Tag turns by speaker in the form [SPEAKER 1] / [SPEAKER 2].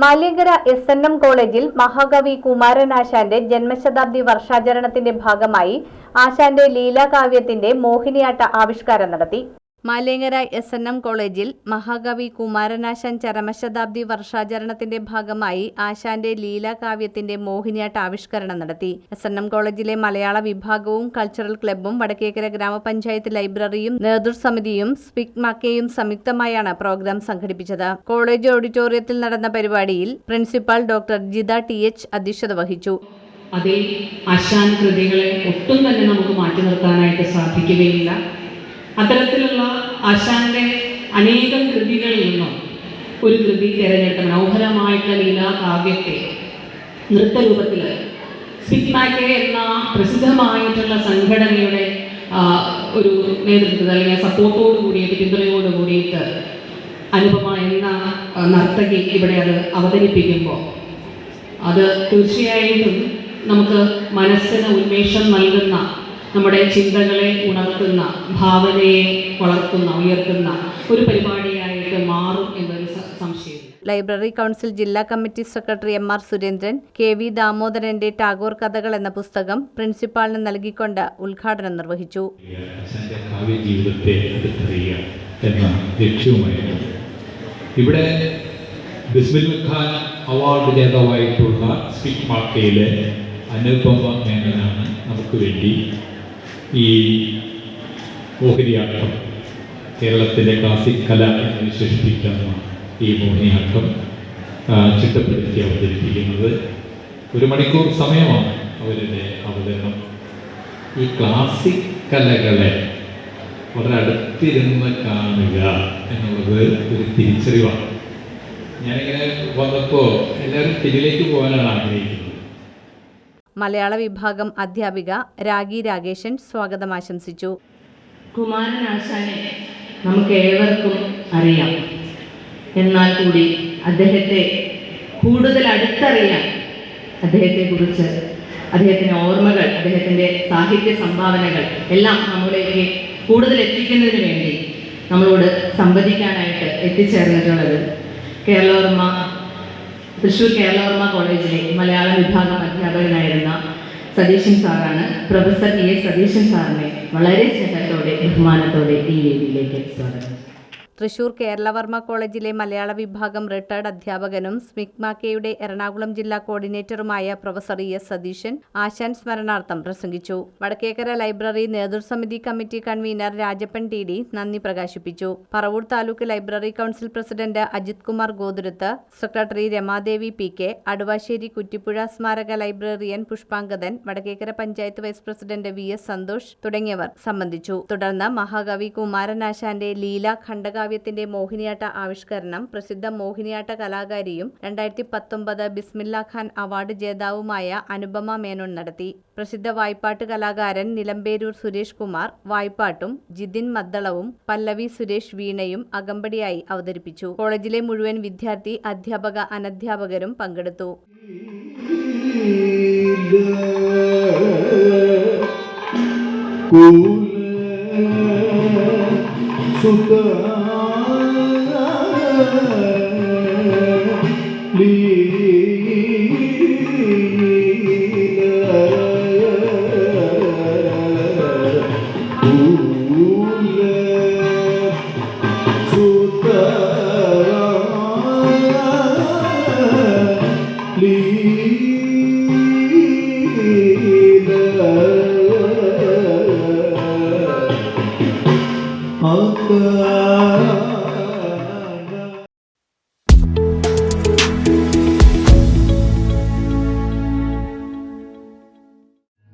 [SPEAKER 1] Maliankara S N M കോളേജിൽ മഹാകവി കുമാരനാശാന്റെ ജന്മശതാബ്ദി വർഷാചരണത്തിന്റെ ഭാഗമായി ആശാന്റെ ലീലാകാവ്യത്തിന്റെ മോഹിനിയാട്ട ആവിഷ്കാരം നടത്തി. മാലിയങ്കര എസ് എൻ എം കോളേജിൽ മഹാകവി കുമാരനാശാൻ ചരമശതാബ്ദി വർഷാചരണത്തിന്റെ ഭാഗമായി ആശാന്റെ ലീലാകാവ്യത്തിന്റെ മോഹിനിയാട്ട ആവിഷ്കരണം നടത്തി. എസ് എൻ എം കോളേജിലെ മലയാള വിഭാഗവും കൾച്ചറൽ ക്ലബ്ബും വടക്കേക്കര ഗ്രാമപഞ്ചായത്ത് ലൈബ്രറിയും നേതൃസമിതിയും സ്പിക് മക്കയും സംയുക്തമായാണ് പ്രോഗ്രാം സംഘടിപ്പിച്ചത്. കോളേജ് ഓഡിറ്റോറിയത്തിൽ നടന്ന പരിപാടിയിൽ principal doctor Jitha T H അധ്യക്ഷത വഹിച്ചു.
[SPEAKER 2] അതേ ആശാൻ കൃതികളെ ഒട്ടും തന്നെ നമുക്ക് മാറ്റി നിർത്താനായിട്ട് സാധിക്കുകയില്ല. അത്തരത്തിലുള്ള ആശാന്റെ അനേകം കൃതികളിൽ നിന്നും ഒരു കൃതി തിരഞ്ഞെടുത്ത മനോഹരമായിട്ടുള്ള ലീലാകാവ്യത്തെ നൃത്തരൂപത്തിൽ സ്പിക്മാക്കെ എന്ന പ്രസിദ്ധമായിട്ടുള്ള സംഘടനയുടെ ഒരു നേതൃത്വത്തിൽ അല്ലെങ്കിൽ സപ്പോർട്ടോട് കൂടിയിട്ട് പിന്തുണയോട് കൂടിയിട്ട് അനുപമ എന്ന നർത്തകി ഇവിടെ അത് അവതരിപ്പിക്കുമ്പോൾ അത് തീർച്ചയായിട്ടും നമുക്ക് മനസ്സിന് ഉന്മേഷം നൽകുന്ന നമ്മുടെ ചിന്തകളെ ഉണർത്തുന്ന ഭാവനയെ വളർത്തുന്ന ഉയർത്തുന്ന ഒരു പരിപാടിയായിട്ട് മാറും എന്നൊരു സംശയം
[SPEAKER 1] ലൈബ്രറി കൗൺസിൽ ജില്ലാ committee secretary M R Surendran K V ദാമോദരന്റെ Tagore കഥകൾ എന്ന പുസ്തകം പ്രിൻസിപ്പാളിന് നൽകിക്കൊണ്ട് ഉദ്ഘാടനം നിർവഹിച്ചു.
[SPEAKER 3] ജീവിതത്തെ എന്ന ലക്ഷ്യവുമായിരുന്നു. ഇവിടെ ബിസ്മിൽ ഖാൻ അവാർഡ് ജേതാവായിട്ടുള്ള സ്പിക് മാർക്കയിലെ അനുപമ മേനനാണ് നമുക്ക് വേണ്ടി ഈ മോഹിനിയാട്ടം കേരളത്തിലെ ക്ലാസിക് കല എന്ന് വിശേഷിപ്പിക്കുന്ന ഈ മോഹിനിയാട്ടം ചിട്ടപ്പെടുത്തി അവതരിപ്പിക്കുന്നത്. ഒരു മണിക്കൂർ സമയമാണ് അവരുടെ അവതരണം. ഈ ക്ലാസിക് കലകളെ വളരെ അടുത്തിരുന്ന് കാണുക എന്നുള്ളത് ഒരു തിരിച്ചറിവാണ്. ഞാനിങ്ങനെ വന്നപ്പോൾ എല്ലാവരും തിരിലേക്ക് പോകാനാണ് ആഗ്രഹിക്കുന്നത്.
[SPEAKER 1] മലയാള വിഭാഗം അധ്യാപിക രാഗി രാഗേശൻ സ്വാഗതം ആശംസിച്ചു.
[SPEAKER 4] കുമാരനാശാനെ നമുക്ക് ഏവർക്കും അറിയാം. എന്നാൽ കൂടി അദ്ദേഹത്തെ കൂടുതൽ അടുത്തറിയാൻ അദ്ദേഹത്തെക്കുറിച്ച് അദ്ദേഹത്തിന്റെ ഓർമ്മകൾ അദ്ദേഹത്തിന്റെ സാഹിത്യ സംഭാവനകൾ എല്ലാം നമ്മളിലേക്ക് കൂടുതൽ എത്തിക്കുന്നതിന് വേണ്ടി നമ്മളോട് സംവദിക്കാനായിട്ട് എത്തിച്ചേർന്നിട്ടുള്ളത് കേരളവർമ്മ തൃശ്ശൂർ കേരളവർമ്മ കോളേജിലെ മലയാള വിഭാഗം അധ്യാപകനായിരുന്ന സതീശൻ സാറാണ് പ്രൊഫസർ കെ എസ് സതീശൻ സാറിനെ വളരെ സ്നേഹത്തോടെ ബഹുമാനത്തോടെ ഈ വേദിയിലേക്ക് സ്വാഗതം.
[SPEAKER 1] തൃശൂർ കേരളവർമ്മ കോളേജിലെ മലയാള വിഭാഗം റിട്ടയർഡ് അധ്യാപകനും സ്മിക്മാക്കയുടെ എറണാകുളം ജില്ലാ കോർഡിനേറ്ററുമായ professor E S Satheesan Asan സ്മരണാർത്ഥം പ്രസംഗിച്ചു. Vadakkekara library നേതൃസമിതി committee convener Rajappan T D നന്ദി പ്രകാശിപ്പിച്ചു. Paravur taluk library council president Ajith Kumar Gothuruth secretary Ramadevi P K Aduvassery Kuttippuzha സ്മാരക librarian Pushpangadan Vadakkekara panchayat vice president V S Santhosh തുടങ്ങിയവർ സംബന്ധിച്ചു. തുടർന്ന് മഹാകവി കുമാരനാശാന്റെ ലീല ഖണ്ഡകാവ്യത്തിന്റെ മോഹിനിയാട്ട ആവിഷ്കരണം പ്രസിദ്ധ മോഹിനിയാട്ട കലാകാരിയും രണ്ടായിരത്തി പത്തൊമ്പത് ബിസ്മില്ല ഖാൻ അവാർഡ് ജേതാവുമായ അനുപമ മേനോൻ നടത്തി പ്രസിദ്ധ വായ്പാട്ട് കലാകാരൻ നിലമ്പേരൂർ സുരേഷ് കുമാർ വായ്പാട്ടും ജിതിൻ മദ്ദളവും പല്ലവി സുരേഷ് വീണയും അകമ്പടിയായി അവതരിപ്പിച്ചു കോളേജിലെ മുഴുവൻ വിദ്യാർത്ഥി അധ്യാപക അനധ്യാപകരും പങ്കെടുത്തു
[SPEAKER 5] love.